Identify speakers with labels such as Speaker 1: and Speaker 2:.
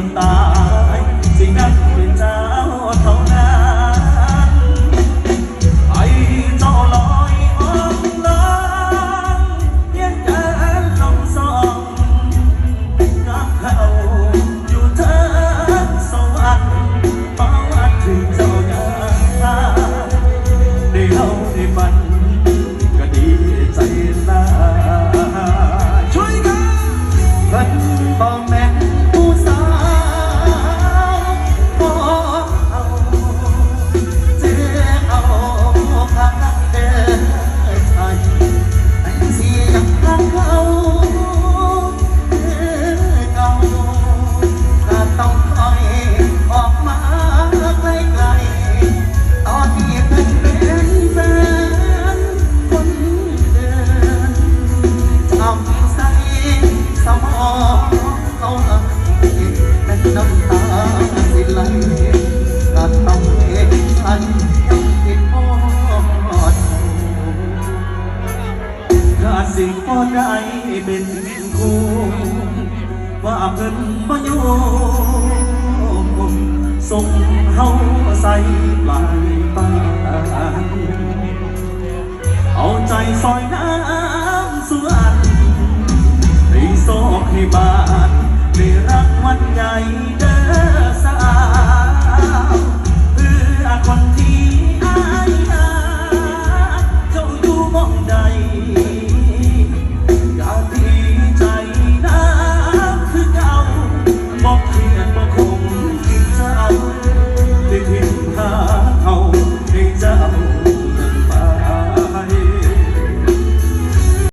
Speaker 1: 줬다. น้ำตาสิไหลก็ต้องเห็นฉันคิดทอดกาสิก็ได้เป็นคู่ว่าเพิ่นบ่ยู่ส่เฮาใส่บายบานเอาใจซอยน้ำสุอันในโซกให้บานในรักวันใหญ่